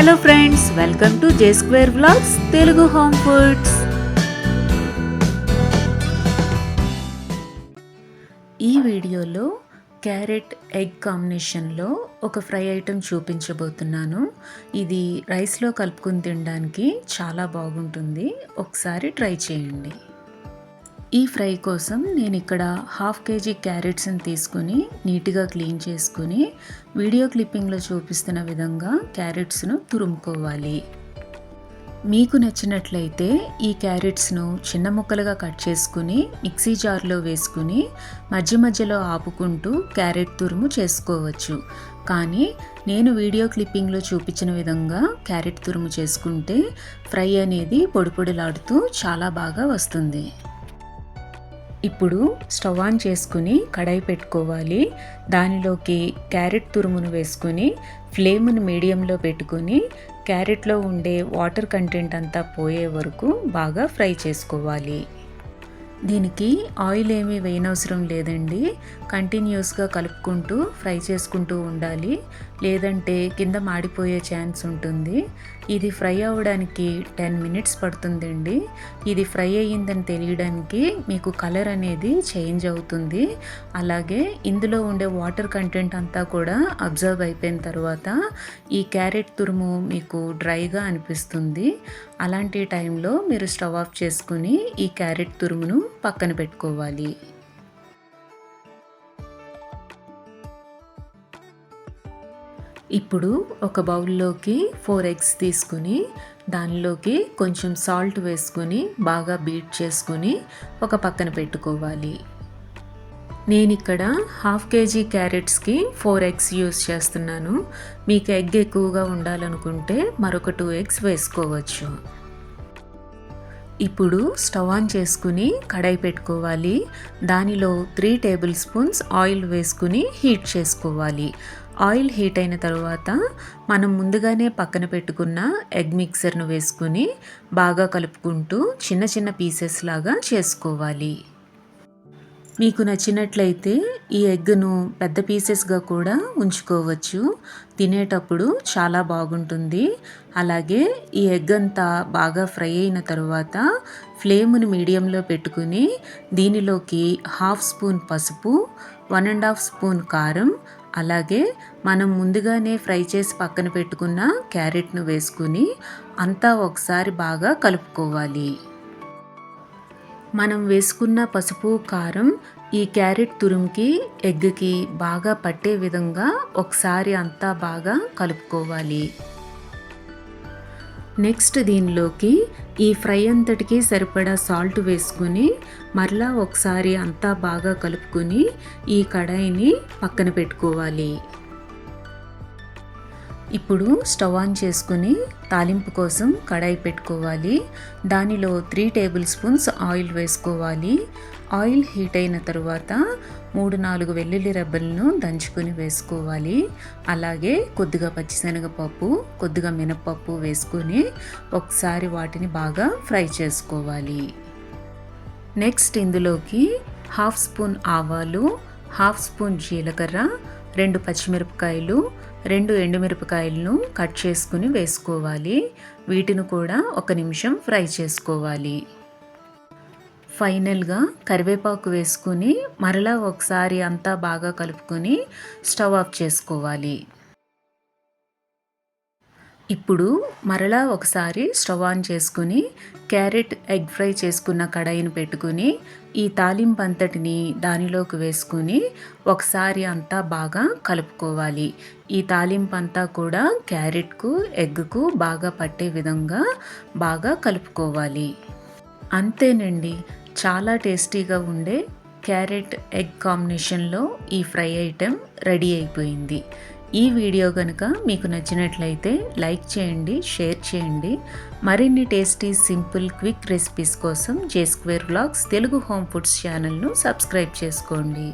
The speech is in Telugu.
Hello friends welcome to J square blogs Telugu home foods ఈ వీడియోలో క్యారెట్ ఎగ్ కాంబినేషన్లో ఒక ఫ్రై ఐటెం చూపించబోతున్నాను. ఇది రైస్లో కలుపుకుని తినడానికి చాలా బాగుంటుంది. ఒకసారి ట్రై చేయండి. ఈ ఫ్రై కోసం నేను ఇక్కడ హాఫ్ కేజీ క్యారెట్స్ని తీసుకుని నీట్గా క్లీన్ చేసుకుని వీడియో క్లిప్పింగ్లో చూపిస్తున్న విధంగా క్యారెట్స్ను తురుముకోవాలి. మీకు నచ్చినట్లయితే ఈ క్యారెట్స్ను చిన్న ముక్కలుగా కట్ చేసుకుని మిక్సీ జార్లో వేసుకుని మధ్య మధ్యలో ఆపుకుంటూ క్యారెట్ తురుము చేసుకోవచ్చు. కానీ నేను వీడియో క్లిప్పింగ్లో చూపించిన విధంగా క్యారెట్ తురుము చేసుకుంటే ఫ్రై అనేది పొడిపొడిలాడుతూ చాలా బాగా వస్తుంది. ఇప్పుడు స్టవ్ ఆన్ చేసుకుని కడాయి పెట్టుకోవాలి. దానిలోకి క్యారెట్ తురుమును వేసుకుని ఫ్లేమ్ను మీడియంలో పెట్టుకుని క్యారెట్లో ఉండే వాటర్ కంటెంట్ అంతా పోయే వరకు బాగా ఫ్రై చేసుకోవాలి. దీనికి ఆయిల్ ఏమీ వేయనవసరం లేదండి. కంటిన్యూస్గా కలుపుకుంటూ ఫ్రై చేసుకుంటూ ఉండాలి. లేదంటే కింద మాడిపోయే ఛాన్స్ ఉంటుంది. ఇది ఫ్రై అవ్వడానికి టెన్ మినిట్స్ పడుతుందండి. ఇది ఫ్రై అయ్యిందని తెలియడానికి మీకు కలర్ అనేది చేంజ్ అవుతుంది. అలాగే ఇందులో ఉండే వాటర్ కంటెంట్ అంతా కూడా అబ్జర్వ్ అయిపోయిన తర్వాత ఈ క్యారెట్ తురుము మీకు డ్రైగా అనిపిస్తుంది. అలాంటి టైంలో మీరు స్టవ్ ఆఫ్ చేసుకుని ఈ క్యారెట్ తురుమును పక్కన పెట్టుకోవాలి. ఇప్పుడు ఒక బౌల్లోకి ఫోర్ ఎగ్స్ తీసుకుని దానిలోకి కొంచెం సాల్ట్ వేసుకుని బాగా బీట్ చేసుకుని ఒక పక్కన పెట్టుకోవాలి. నేను ఇక్కడ హాఫ్ కేజీ క్యారెట్స్కి ఫోర్ ఎగ్స్ యూస్ చేస్తున్నాను. మీకు ఎగ్ ఎక్కువగా ఉండాలనుకుంటే మరొక టూ ఎగ్స్ వేసుకోవచ్చు. ఇప్పుడు స్టవ్ ఆన్ చేసుకుని కడాయి పెట్టుకోవాలి. దానిలో త్రీ టేబుల్ స్పూన్స్ ఆయిల్ వేసుకుని హీట్ చేసుకోవాలి. ఆయిల్ హీట్ అయిన తర్వాత మనం ముందుగానే పక్కన పెట్టుకున్న ఎగ్ మిక్సర్ను వేసుకుని బాగా కలుపుకుంటూ చిన్న చిన్న పీసెస్ లాగా చేసుకోవాలి. మీకు నచ్చినట్లయితే ఈ ఎగ్ను పెద్ద పీసెస్గా కూడా ఉంచుకోవచ్చు. తినేటప్పుడు చాలా బాగుంటుంది. అలాగే ఈ ఎగ్ అంతా బాగా ఫ్రై అయిన తర్వాత ఫ్లేమ్ని మీడియంలో పెట్టుకుని దీనిలోకి హాఫ్ స్పూన్ పసుపు వన్ అండ్ హాఫ్ స్పూన్ కారం అలాగే మనం ముందుగానే ఫ్రై చేసి పక్కన పెట్టుకున్న క్యారెట్ను వేసుకుని అంతా ఒకసారి బాగా కలుపుకోవాలి. మనం వేసుకున్న పసుపు కారం ఈ క్యారెట్ తురుముకి ఎగ్కి బాగా పట్టే విధంగా ఒకసారి అంతా బాగా కలుపుకోవాలి. నెక్స్ట్ దీనిలోకి ఈ ఫ్రై అంతటికి సరిపడా సాల్ట్ వేసుకుని మరలా ఒకసారి అంతా బాగా కలుపుకొని ఈ కడాయిని పక్కన పెట్టుకోవాలి. ఇప్పుడు స్టవ్ ఆన్ చేసుకుని తాలింపు కోసం కడాయి పెట్టుకోవాలి. దానిలో త్రీ టేబుల్ స్పూన్స్ ఆయిల్ వేసుకోవాలి. ఆయిల్ హీట్ అయిన తర్వాత మూడు నాలుగు వెల్లుల్లి రెబ్బలను దంచుకొని వేసుకోవాలి. అలాగే కొద్దిగా పచ్చిశనగపప్పు కొద్దిగా మినపప్పు వేసుకొని ఒకసారి వాటిని బాగా ఫ్రై చేసుకోవాలి. నెక్స్ట్ ఇందులోకి హాఫ్ స్పూన్ ఆవాలు హాఫ్ స్పూన్ జీలకర్ర రెండు పచ్చిమిరపకాయలు రెండు ఎండుమిరపకాయలను కట్ చేసుకుని వేసుకోవాలి. వీటిని కూడా ఒక నిమిషం ఫ్రై చేసుకోవాలి. ఫైనల్గా కరివేపాకు వేసుకుని మరలా ఒకసారి అంతా బాగా కలుపుకొని స్టవ్ ఆఫ్ చేసుకోవాలి. ఇప్పుడు మరలా ఒకసారి స్టవ్ ఆన్ చేసుకుని క్యారెట్ ఎగ్ ఫ్రై చేసుకున్న కడాయిని పెట్టుకుని ఈ తాలింపు అంతటిని దానిలోకి వేసుకుని ఒకసారి అంతా బాగా కలుపుకోవాలి. ఈ తాలింపు అంతా కూడా క్యారెట్కు ఎగ్కు బాగా పట్టే విధంగా బాగా కలుపుకోవాలి. అంతేనండి చాలా టేస్టీగా ఉండే క్యారెట్ ఎగ్ కాంబినేషన్లో ఈ ఫ్రై ఐటెం రెడీ అయిపోయింది. ఈ వీడియో కనుక మీకు నచ్చినట్లయితే లైక్ చేయండి షేర్ చేయండి. మరిన్ని టేస్టీ సింపుల్ క్విక్ రెసిపీస్ కోసం J square vlogs Telugu home foods ఛానల్ను సబ్స్క్రైబ్ చేసుకోండి.